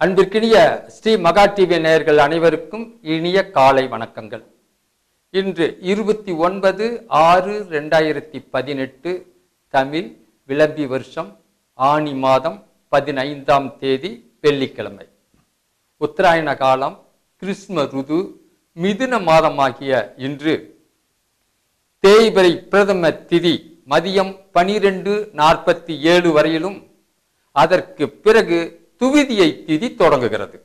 அன்பிற்கினிய ஸ்ரீ மகா டிவி நேயர்கள் அனைவருக்கும் இனிய காலை வணக்கங்கள். இன்று இருபத்தி ஒன்பது ஆறு ரெண்டாயிரத்தி பதினெட்டு தமிழ் விளம்பி வருஷம் ஆனி மாதம் பதினைந்தாம் தேதி வெள்ளிக்கிழமை. உத்தராயண காலம் கிருஷ்ண ருது மிதுன மாதமாகிய இன்று. தேய்பிரை பிரதம திதி மதியம் பனிரெண்டு நாற்பத்தி ஏழு வரையிலும். அதற்கு பிறகு துவிதியை திதி தொடங்குகிறது.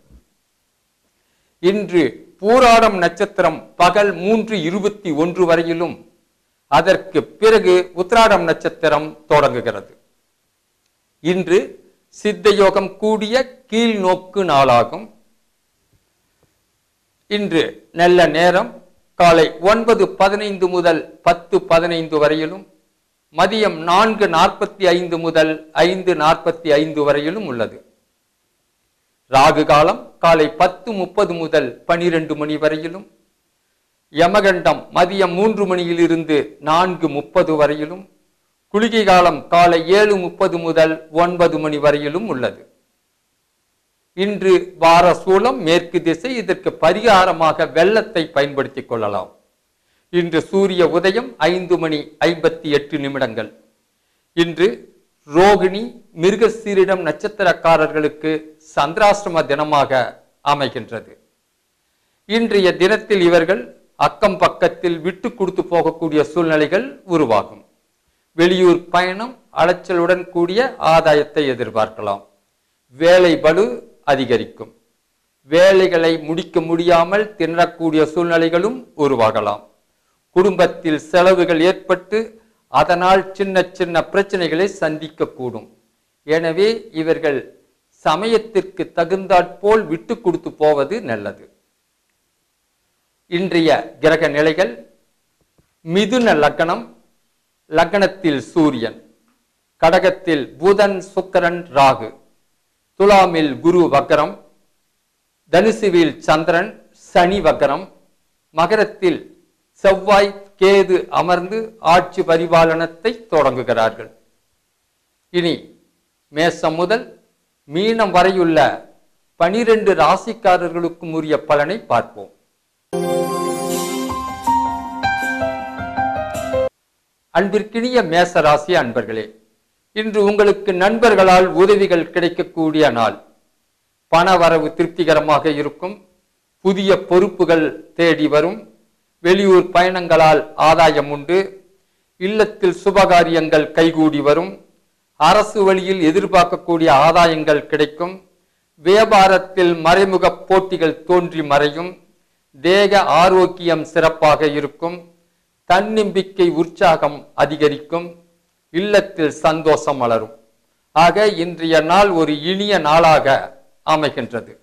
இன்று பூராடம் நட்சத்திரம் பகல் மூன்று இருபத்தி ஒன்று வரையிலும் அதற்கு பிறகு உத்ராடம் நட்சத்திரம் தொடங்குகிறது. இன்று சித்தயோகம் கூடிய கீழ் நோக்கு நாளாகும். இன்று நல்ல நேரம் காலை ஒன்பது பதினைந்து முதல் பத்து பதினைந்து வரையிலும் மதியம் நான்கு நாற்பத்தி ஐந்து முதல் ஐந்து நாற்பத்தி ஐந்து வரையிலும் உள்ளது. ராகு காலம் காலை பத்து முப்பது முதல் பனிரெண்டு மணி வரையிலும் யமகண்டம் மதியம் மூன்று மணியிலிருந்து நான்கு முப்பது வரையிலும் குளிகை காலம் காலை ஏழு முப்பது முதல் ஒன்பது மணி வரையிலும் உள்ளது. இன்று வார சூலம் மேற்கு திசை இதற்கு பரிகாரமாக வெள்ளத்தை பயன்படுத்திக் கொள்ளலாம். இன்று சூரிய உதயம் ஐந்து மணி ஐம்பத்தி எட்டு நிமிடங்கள். இன்று ரோகிணி மிருகசீரிடம் நட்சத்திரக்காரர்களுக்கு சந்திராசிரம தினமாக அமைகின்றது. இன்றைய தினத்தில் இவர்கள் அக்கம் பக்கத்தில் விட்டு கொடுத்து போகக்கூடிய சூழ்நிலைகள் உருவாகும். வெளியூர் பயணம் அலைச்சலுடன் கூடிய ஆதாயத்தை எதிர்பார்க்கலாம். வேலை பளு அதிகரிக்கும். வேலைகளை முடிக்க முடியாமல் திணறக்கூடிய சூழ்நிலைகளும் உருவாகலாம். குடும்பத்தில் செலவுகள் ஏற்பட்டு அதனால் சின்ன சின்ன பிரச்சனைகளை சந்திக்கக்கூடும். எனவே இவர்கள் சமயத்திற்கு தகுந்தாற்போல் விட்டு கொடுத்து போவது நல்லது. இன்றைய கிரக நிலைகள் மிதுன லக்னம் லக்னத்தில் சூரியன் கடகத்தில் புதன் சுக்கரன் ராகு துலாமில் குரு வக்கரம் தனுசுவில் சந்திரன் சனி வக்கரம் மகரத்தில் செவ்வாய் கேது அமர்ந்து ஆட்சி பரிபாலனத்தை தொடங்குகிறார்கள்? இனி மேசம் முதல் மீனம் வரையுள்ள பனிரெண்டு ராசிக்காரர்களுக்கும் உரிய பலனை பார்ப்போம். அன்பிற்கினிய மேச ராசி அன்பர்களே இன்று உங்களுக்கு நண்பர்களால் உதவிகள் கிடைக்கக்கூடிய நாள். பண வரவு திருப்திகரமாக இருக்கும். புதிய பொறுப்புகள் தேடி வரும். வெளியூர் பயணங்களால் ஆதாயம் உண்டு. இல்லத்தில் சுபகாரியங்கள் கைகூடி வரும். அரசு வழியில் எதிர்பார்க்கக்கூடிய ஆதாயங்கள் கிடைக்கும். வியாபாரத்தில் மறைமுக போட்டிகள் தோன்றி மறையும். தேக ஆரோக்கியம் சிறப்பாக இருக்கும். தன்னம்பிக்கை உற்சாகம் அதிகரிக்கும். இல்லத்தில் சந்தோஷம் மலரும். ஆக இன்றைய நாள் ஒரு இனிய நாளாக அமைகின்றது.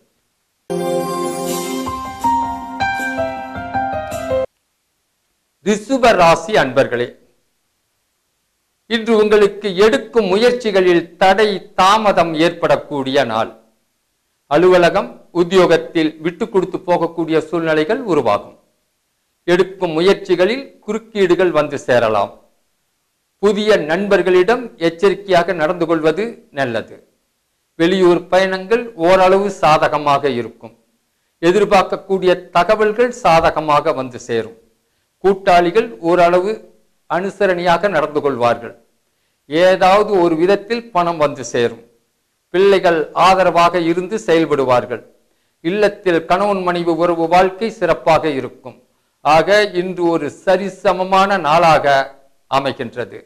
ரிசுப ராசி அன்பர்களே இன்று உங்களுக்கு எடுக்கும் முயற்சிகளில் தடை தாமதம் ஏற்படக்கூடிய நாள். அலுவலகம் உத்தியோகத்தில் விட்டு கொடுத்து போகக்கூடிய சூழ்நிலைகள் உருவாகும். எடுக்கும் முயற்சிகளில் குறுக்கீடுகள் வந்து சேரலாம். புதிய நண்பர்களிடம் எச்சரிக்கையாக நடந்து கொள்வது நல்லது. வெளியூர் பயணங்கள் ஓரளவு சாதகமாக இருக்கும். எதிர்பார்க்கக்கூடிய தகவல்கள் சாதகமாக வந்து சேரும். கூட்டாளிகள் ஓரளவு அனுசரணையாக நடந்து கொள்வார்கள். ஏதாவது ஒரு விதத்தில் பணம் வந்து சேரும். பிள்ளைகள் ஆதரவாக இருந்து செயல்படுவார்கள். இல்லத்தில் கணவன் மனைவி உறவு வாழ்க்கை சிறப்பாக இருக்கும். ஆக இன்று ஒரு சரிசமமான நாளாக அமைகின்றது.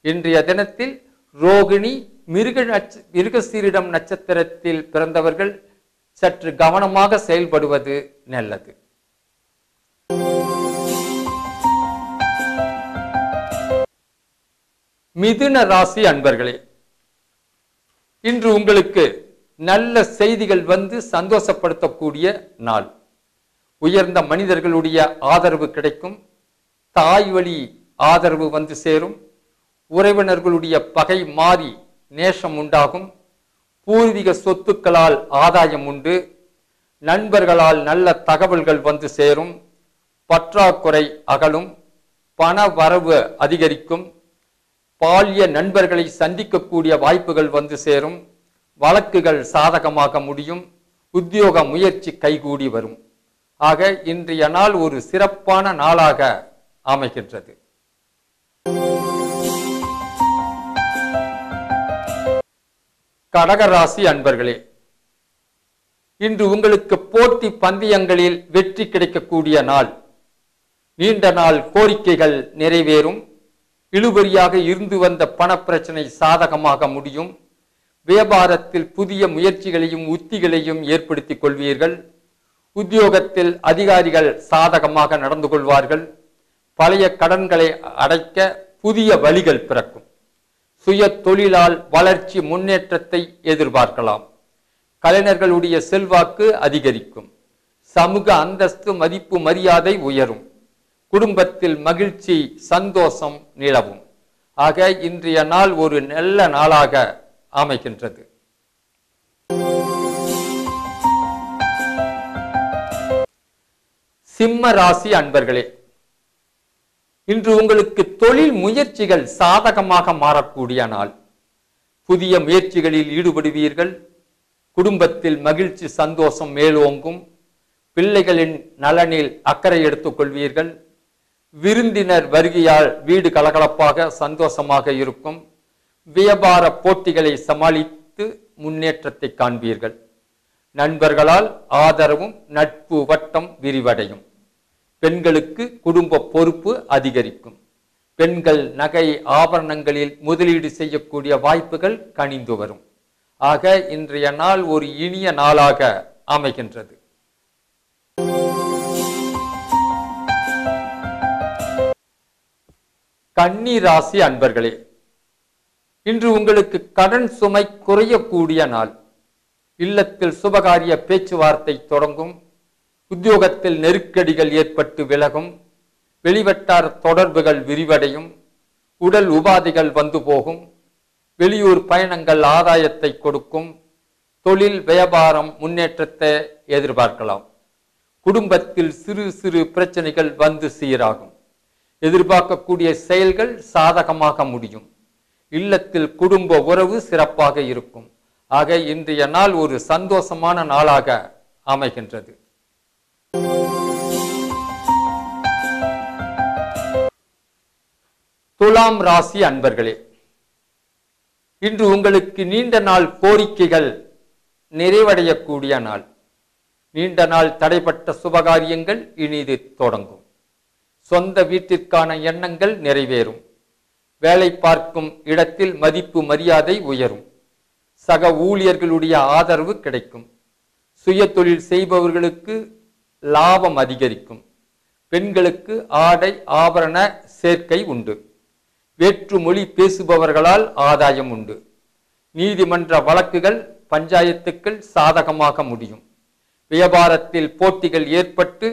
இன்றைய தினத்தில் ரோகிணி மிருக நட்ச மிருகசீரிடம் நட்சத்திரத்தில் பிறந்தவர்கள் சற்று கவனமாக செயல்படுவது நல்லது. மிதுன ராசி அன்பர்களே இன்று உங்களுக்கு நல்ல செய்திகள் வந்து சந்தோஷப்படுத்தக்கூடிய நாள். உயர்ந்த மனிதர்களுடைய ஆதரவு கிடைக்கும் தாய் வழி ஆதரவு வந்து சேரும் உறவினர்களுடைய பகை மாறி நேசம் உண்டாகும் பூர்வீக சொத்துக்களால் ஆதாயம் உண்டு நண்பர்களால் நல்ல தகவல்கள் வந்து சேரும் பற்றாக்குறை அகலும் பண வரவு அதிகரிக்கும் பால்ய நண்பர்களை சந்திக்கக்கூடிய வாய்ப்புகள் வந்து சேரும். வழக்குகள் சாதகமாக முடியும். உத்தியோக முயற்சி கைகூடி வரும். ஆக இன்றைய நாள் ஒரு சிறப்பான நாளாக அமைகின்றது. கடகராசி அன்பர்களே இன்று உங்களுக்கு போட்டி பந்தயங்களில் வெற்றி கிடைக்கக்கூடிய நாள். நீண்ட நாள் கோரிக்கைகள் நிறைவேறும். இழுபறியாக இருந்து வந்த பணப்பிரச்சனை சாதகமாக முடியும். வியாபாரத்தில் புதிய முயற்சிகளையும் உத்திகளையும் ஏற்படுத்தி கொள்வீர்கள். உத்தியோகத்தில் அதிகாரிகள் சாதகமாக நடந்து கொள்வார்கள். பழைய கடன்களை அடைக்க புதிய வழிகள் பிறக்கும். சுய தொழிலால் வளர்ச்சி முன்னேற்றத்தை எதிர்பார்க்கலாம். கலைஞர்களுடைய செல்வாக்கு அதிகரிக்கும். சமூக அந்தஸ்து மதிப்பு மரியாதை உயரும். குடும்பத்தில் மகிழ்ச்சி சந்தோஷம் நிலவும். ஆக இன்றைய நாள் ஒரு நல்ல நாளாக அமைகின்றது. சிம்ம ராசி அன்பர்களே இன்று உங்களுக்கு தொழில் முயற்சிகள் சாதகமாக மாறக்கூடிய நாள். புதிய முயற்சிகளில் ஈடுபடுவீர்கள். குடும்பத்தில் மகிழ்ச்சி சந்தோஷம் மேலோங்கும். பிள்ளைகளின் நலனில் அக்கறை எடுத்துக் கொள்வீர்கள் விருந்தினர் வருகையால் வீடு கலகலப்பாக சந்தோஷமாக இருக்கும். வியாபார போட்டிகளை சமாளித்து முன்னேற்றத்தை காண்பீர்கள். நண்பர்களால் ஆதரவும் நட்பு வட்டம் விரிவடையும். பெண்களுக்கு குடும்ப பொறுப்பு அதிகரிக்கும். பெண்கள் நகை ஆபரணங்களில் முதலீடு செய்யக்கூடிய வாய்ப்புகள் கனிந்து வரும். ஆக இன்றைய நாள் ஒரு இனிய நாளாக அமைகின்றது. கன்னி ராசி அன்பர்களே இன்று உங்களுக்கு கடன் சுமை குறையக்கூடிய நாள். இல்லத்தில் சுபகாரிய பேச்சுவார்த்தை தொடங்கும். உத்தியோகத்தில் நெருக்கடிகள் ஏற்பட்டு விலகும். வெளிவட்டார் தொடர்புகள் விரிவடையும். உடல் உபாதைகள் வந்து போகும். வெளியூர் பயணங்கள் ஆதாயத்தை கொடுக்கும். தொழில் வியாபாரம் முன்னேற்றத்தை எதிர்பார்க்கலாம். குடும்பத்தில் சிறு சிறு பிரச்சனைகள் வந்து சீராகும். எதிர்பார்க்கக்கூடிய செயல்கள் சாதகமாக முடியும். இல்லத்தில் குடும்ப உறவு சிறப்பாக இருக்கும். ஆக இன்றைய நாள் ஒரு சந்தோஷமான நாளாக அமைகின்றது. துலாம் ராசி அன்பர்களே இன்று உங்களுக்கு நீண்ட நாள் கோரிக்கைகள் நிறைவடையக்கூடிய நாள். நீண்ட நாள் தடைப்பட்ட சுபகாரியங்கள் இனிது தொடங்கும். சொந்த வீட்டிற்கான எண்ணங்கள் நிறைவேறும். வேலை பார்க்கும் இடத்தில் மதிப்பு மரியாதை உயரும். சக ஊழியர்களுடைய ஆதரவு கிடைக்கும். சுய தொழில் செய்பவர்களுக்கு லாபம் அதிகரிக்கும். பெண்களுக்கு ஆடை ஆபரண சேர்க்கை உண்டு. வேற்று மொழி பேசுபவர்களால் ஆதாயம் உண்டு. நீதிமன்ற வழக்குகள் பஞ்சாயத்துக்கள் சாதகமாக முடியும். வியாபாரத்தில் போட்டிகள் ஏற்பட்டு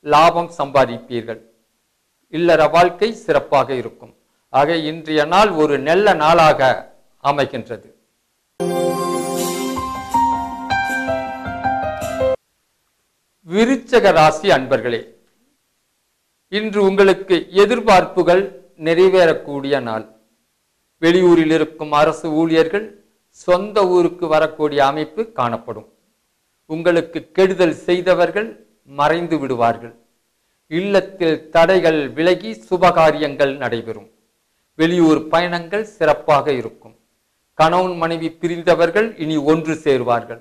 லாபம் சம்பாதிப்பீர்கள். இல்லற வாழ்க்கை சிறப்பாக இருக்கும். ஆக இன்றைய நாள் ஒரு நல்ல நாளாக அமைகின்றது. விருச்சக ராசி அன்பர்களே இன்று உங்களுக்கு எதிர்பார்ப்புகள் நிறைவேறக்கூடிய நாள். வெளியூரில் இருக்கும் அரசு ஊழியர்கள் சொந்த ஊருக்கு வரக்கூடிய அமைப்பு காணப்படும். உங்களுக்கு கெடுதல் செய்தவர்கள் மறைந்து விடுவார்கள். இல்லத்தில் தடைகள் விலகி சுபகாரியங்கள் நடைபெறும். வெளியூர் பயணங்கள் சிறப்பாக இருக்கும். கணவன் மனைவி பிரிந்தவர்கள் இனி ஒன்று சேர்வார்கள்.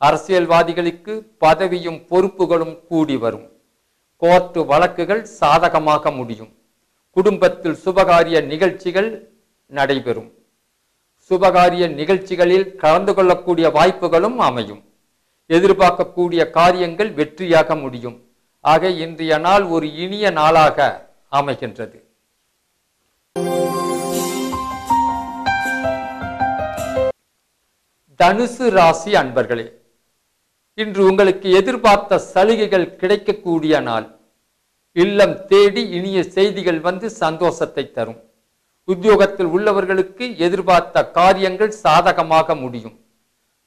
அரசியல்வாதிகளுக்கு பதவியும் பொறுப்புகளும் கூடி வரும். கோர்ட்டு வழக்குகள் சாதகமாக முடியும். குடும்பத்தில் சுபகாரிய நிகழ்ச்சிகள் நடைபெறும். சுபகாரிய நிகழ்ச்சிகளில் கலந்து கொள்ளக்கூடிய வாய்ப்புகளும் அமையும். எதிர்பார்க்கக்கூடிய காரியங்கள் வெற்றியாக முடியும். ஆக இன்றைய நாள் ஒரு இனிய நாளாக அமைகின்றது. தனுசு ராசி அன்பர்களே இன்று உங்களுக்கு எதிர்பார்த்த சலுகைகள் கிடைக்கக்கூடிய நாள். இல்லம் தேடி இனிய செய்திகள் வந்து சந்தோஷத்தை தரும். உத்தியோகத்தில் உள்ளவர்களுக்கு எதிர்பார்த்த காரியங்கள் சாதகமாக முடியும்.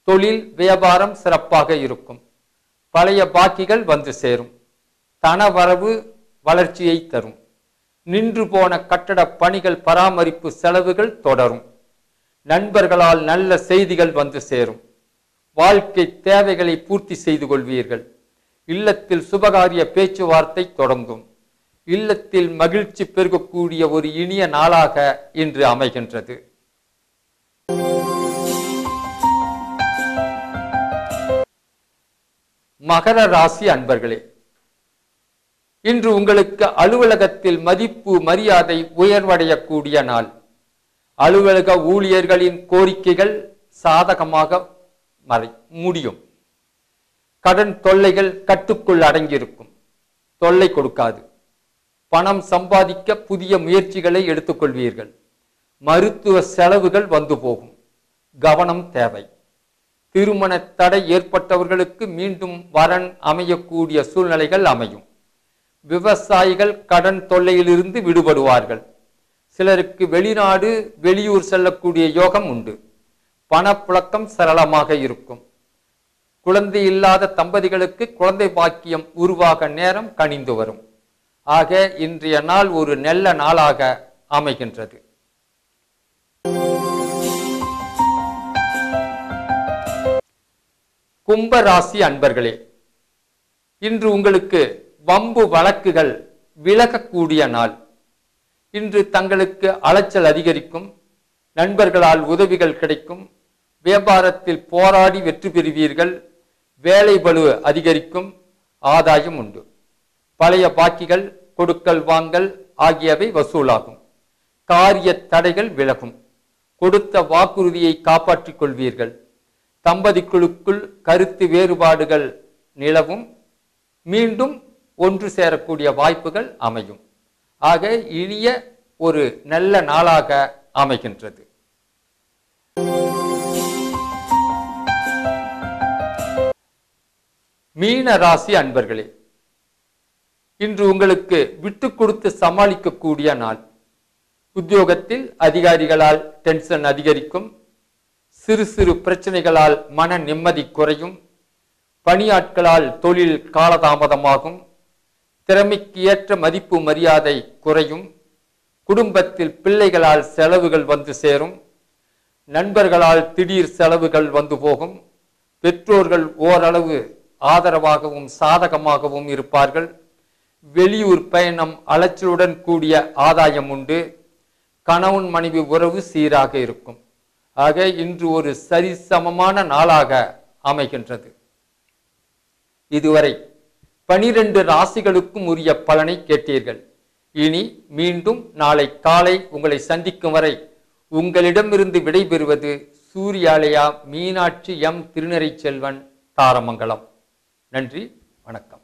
தொழில் வியாபாரம் சிறப்பாக இருக்கும். பழைய பாக்கிகள் வந்து சேரும். தனவரவு வளர்ச்சியை தரும். நின்று போன கட்டட பணிகள் பராமரிப்பு செலவுகள் தொடரும். நண்பர்களால் நல்ல செய்திகள் வந்து சேரும். வாழ்க்கை தேவைகளை பூர்த்தி செய்து கொள்வீர்கள். இல்லத்தில் சுபகாரிய பேச்சுவார்த்தை தொடங்கும். இல்லத்தில் மகிழ்ச்சி பெருகக்கூடிய ஒரு இனிய நாளாக இன்று அமைகின்றது. மகர ராசி அன்பர்களே இன்று உங்களுக்கு அலுவலகத்தில் மதிப்பு மரியாதை உயர்வடையக்கூடிய நாள். அலுவலக ஊழியர்களின் கோரிக்கைகள் சாதகமாக மறை முடியும். கடன் தொல்லைகள் கட்டுக்குள் அடங்கியிருக்கும். தொல்லை கொடுக்காது. பணம் சம்பாதிக்க புதிய முயற்சிகளை எடுத்துக்கொள்வீர்கள். மருத்துவ செலவுகள் வந்து போகும். கவனம் தேவை. திருமண தடை ஏற்பட்டவர்களுக்கு மீண்டும் வரன் அமையக்கூடிய சூழ்நிலைகள் அமையும். விவசாயிகள் கடன் தொல்லையிலிருந்து விடுபடுவார்கள். சிலருக்கு வெளிநாடு வெளியூர் செல்லக்கூடிய யோகம் உண்டு. பணப்புழக்கம் சரளமாக இருக்கும். குழந்தை இல்லாத தம்பதிகளுக்கு குழந்தை பாக்கியம் உருவாக நேரம் கனிந்து வரும். ஆக இன்றைய நாள் ஒரு நல்ல நாளாக அமைகின்றது. கும்ப ராசி அன்பர்களே இன்று உங்களுக்கு வம்பு வழக்குகள் விலகக்கூடிய நாள். இன்று தங்களுக்கு அலைச்சல் அதிகரிக்கும் நண்பர்களால் உதவிகள் கிடைக்கும் வியாபாரத்தில் போராடி வெற்றி பெறுவீர்கள் வேலை பளு அதிகரிக்கும் ஆதாயம் உண்டு. பழைய பாக்கிகள் கொடுக்கல் வாங்கல் ஆகியவை வசூலாகும். காரிய தடைகள் விலகும். கொடுத்த வாக்குறுதியை காப்பாற்றிக் கொள்வீர்கள். தம்பதிக்குழுக்குள் கருத்து வேறுபாடுகள் நிலவும். மீண்டும் ஒன்று சேரக்கூடிய வாய்ப்புகள் அமையும். ஆக இனிய ஒரு நல்ல நாளாக அமைகின்றது. மீன ராசி அன்பர்களே இன்று உங்களுக்கு விட்டு கொடுத்து சமாளிக்கக்கூடிய நாள். உத்தியோகத்தில் அதிகாரிகளால் டென்ஷன் அதிகரிக்கும். சிறு சிறு பிரச்சனைகளால் மன நிம்மதி குறையும். பணியாட்களால் தொழில் காலதாமதமாகும். திறமைக்கு ஏற்ற மதிப்பு மரியாதை குறையும். குடும்பத்தில் பிள்ளைகளால் செலவுகள் வந்து சேரும். நண்பர்களால் திடீர் செலவுகள் வந்து போகும். பெற்றோர்கள் ஓரளவு ஆதரவாகவும் சாதகமாகவும் இருப்பார்கள். வெளியூர் பயணம் அலைச்சலுடன் கூடிய ஆதாயம் உண்டு. கணவன் மனைவி உறவு சீராக இருக்கும். ஆக இன்று ஒரு சரிசமமான நாளாக அமைகின்றது. இதுவரை பனிரெண்டு ராசிகளுக்கும் உரிய பலனை கேட்டீர்கள். இனி மீண்டும் நாளை காலை உங்களை சந்திக்கும் வரை உங்களிடமிருந்து விடைபெறுவது சூர்யாலயா மீனாட்சி எம் திருநரை செல்வன் தாரமங்கலம். நன்றி வணக்கம்.